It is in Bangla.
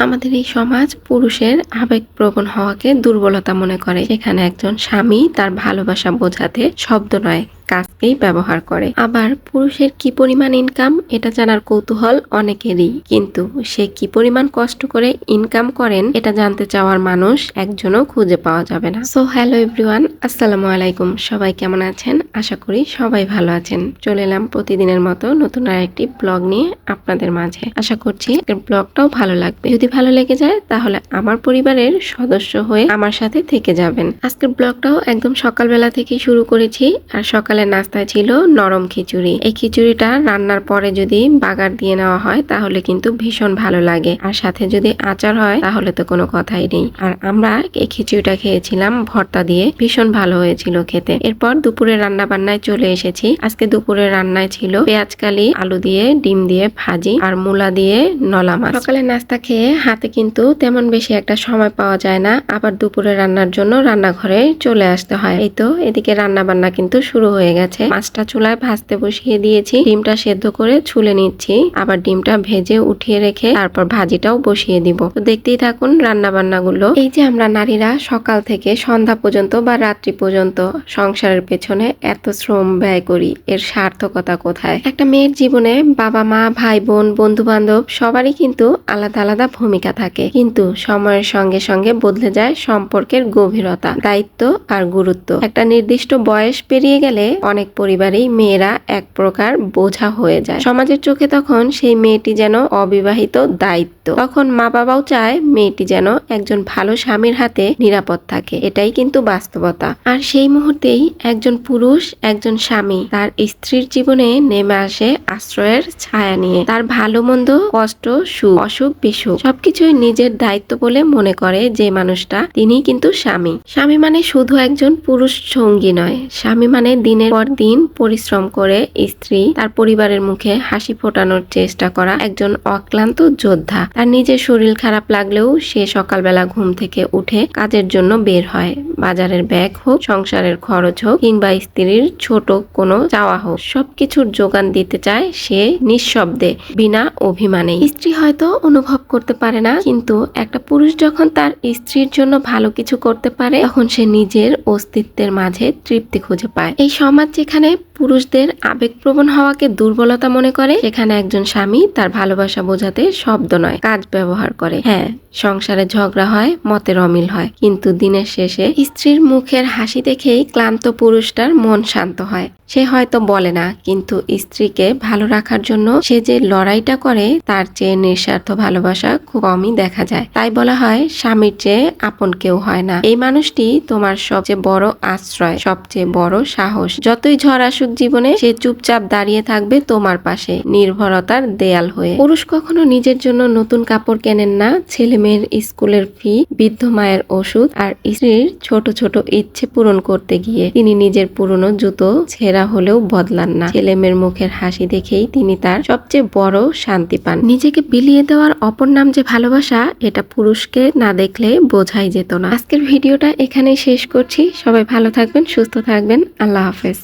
আমাদের এই সমাজ পুরুষের আবেগপ্রবণ হওয়াকে দুর্বলতা মনে করে। সেখানে একজন স্বামী তার ভালোবাসা বোঝাতে শব্দ নয়। কাজকেই ব্যবহার করে। আবার পুরুষের কি পরিমাণ ইনকাম এটা জানার কৌতূহল অনেকেরই। কিন্তু সে কি পরিমাণ কষ্ট করে ইনকাম করেন, এটা জানতে চাওয়ার মানুষ একজনও খুঁজে পাওয়া যাবে না। সো হ্যালো এভরিওয়ান আসসালামু আলাইকুম। সবাই কেমন আছেন? আশা করি সবাই ভালো আছেন। চলে এলাম প্রতিদিনের মতো নতুন আরেকটি ব্লগ নিয়ে আপনাদের মাঝে। আশা করছি ব্লগটাও ভালো লাগবে। যদি ভালো লেগে যায়, তাহলে আমার পরিবারের সদস্য হয়ে আমার সাথে থেকে যাবেন। আজকের ব্লগটাও একদম সকালবেলা থেকে শুরু করেছি, আর সকালের নাস্তায় ছিল নরম খিচুড়ি। এই খিচুড়িটা রান্নার পরে যদি বাগার দিয়ে নেওয়া হয়, তাহলে কিন্তু ভীষণ ভালো লাগে। আর সাথে যদি আচার হয়, তাহলে তো কোনো কথাই নেই। আর আমরা এই খিচুড়িটা খেয়েছিলাম ভর্তা দিয়ে। ভীষণ ভালো হয়েছিল খেতে। এরপর দুপুরে রান্না বান্নায় চলে এসেছি। আজকে দুপুরে রান্নায় ছিল পেঁয়াজ কালি, আলু দিয়ে, ডিম দিয়ে ভাজি, আর মূলা দিয়ে নলা মাছ। সকালে নাস্তা খেয়ে হাতে কিন্তু তেমন বেশি একটা সময় পাওয়া যায় না। আবার দুপুরে রান্নার জন্য রান্নাঘরে চলে আসতে হয়। এই তো এদিকে রান্না বান্না কিন্তু শুরু হয়ে গেছে। মাছটা চুলায় ভাজতে বসিয়ে দিয়েছি। ডিমটা সেদ্ধ করে ছুলে নিচ্ছি। আবার ডিমটা ভেজে উঠিয়ে রেখে তারপর ভাজিটাও বসিয়ে দিব। তো দেখতেই থাকুন রান্না বান্না গুলো এই যে আমরা নারীরা সকাল থেকে সন্ধ্যা পর্যন্ত বা রাত্রি পর্যন্ত সংসারের পেছনে এত শ্রম ব্যয় করি, এর সার্থকতা কোথায়? একটা মেয়ের জীবনে বাবা মা, ভাই বোন বন্ধু বান্ধব সবারই কিন্তু আলাদা আলাদা ভূমিকা থাকে। কিন্তু সময়ের সঙ্গে সঙ্গে বদলে যায় সম্পর্কের গভীরতা, দায়িত্ব আর গুরুত্ব। একটা নির্দিষ্ট বয়স পেরিয়ে গেলে অনেক পরিবারেই মেয়েরা এক প্রকার বোঝা হয়ে যায়। সমাজের চোখে তখন সেই মেয়েটি যেন অবিবাহিত দায়িত্ব। তখন মা বাবাও চায় মেয়েটি যেন একজন ভালো স্বামীর হাতে নিরাপদ থাকে। এটাই কিন্তু বাস্তবতা। আর সেই মুহূর্তেই একজন পুরুষ, একজন স্বামী তার স্ত্রীর জীবনে নেমে আসে আশ্রয়ের ছায়া নিয়ে। তার ভালো মন্দ, কষ্ট, সুখ, অসুখ, বিসুখ সবকিছুই নিজের দায়িত্ব বলে মনে করে যে মানুষটা তিনি কিন্তু স্বামী। স্বামী মানে শুধু একজন পুরুষ সঙ্গী নয়। স্বামী মানে দিনের পর দিন পরিশ্রম করে স্ত্রী তার পরিবারের মুখে হাসি ফোটানোর চেষ্টা করা একজন অক্লান্ত যোদ্ধা। তার নিজের শরীর খারাপ লাগলেও সে সকালবেলা ঘুম থেকে উঠে কাজের জন্য বের হয়। বাজারের ব্যাগ হোক, সংসারের খরচ হোক, কিংবা স্ত্রীর ছোট কোনো চাওয়া হোক, সবকিছুর যোগান দিতে চায় সে নিঃশব্দে, বিনা অভিমানে স্ত্রী হয়তো অনুভব করতে পারে না, কিন্তু একটা পুরুষ যখন তার স্ত্রীর জন্য ভালো কিছু করতে পারে, তখন সে নিজের অস্তিত্বের মাঝে তৃপ্তি খুঁজে পায়। এই সমাজ যেখানে পুরুষদের আবেগপ্রবণ হওয়াকে দুর্বলতা মনে করে, সেখানে একজন স্বামী তার ভালোবাসা বোঝাতে শব্দ নয়, কাজ ব্যবহার করে। হ্যাঁ সংসারে ঝগড়া হয়, মতের অমিল হয়, কিন্তু দিনের শেষে স্ত্রীর মুখের হাসি দেখেই ক্লান্ত পুরুষটার মন শান্ত হয়। সে হয়তো বলে না, কিন্তু স্ত্রীকে ভালো রাখার জন্য সে যে লড়াইটা করে, তার চেয়ে নিঃস্বার্থ ভালোবাসা খুব কমই দেখা যায়। তাই বলা হয়, স্বামীর চেয়ে আপন কেউ হয় না। এই মানুষটি তোমার সবচেয়ে বড় আশ্রয়, সবচেয়ে বড় সাহস। যতই ঝড় আসুক জীবনে, সে চুপচাপ দাঁড়িয়ে থাকবে তোমার পাশে, নির্ভরতার দেয়াল হয়ে। পুরুষ কখনো নিজের জন্য নতুন কাপড় কেনেন না। ছেলে মেয়ের স্কুলের ফি, বৃদ্ধ মায়ের ওষুধ আর স্ত্রীর ছোট ছোট ইচ্ছে পূরণ করতে গিয়ে, তিনি নিজের পুরনো জুতো ছেঁড়া হলেও বদলান না। ছেলে মেয়ের মুখের হাসি দেখেই তিনি তার সবচেয়ে বড় শান্তি পান। নিজেকে বিলিয়ে দেওয়ার অপর নাম যে ভালোবাসা, এটা পুরুষকে না দেখলে বোঝাই যেত না। আজকের ভিডিওটা এখানেই শেষ করছি। সবাই ভালো থাকবেন, সুস্থ থাকবেন। আল্লাহ হাফেজ।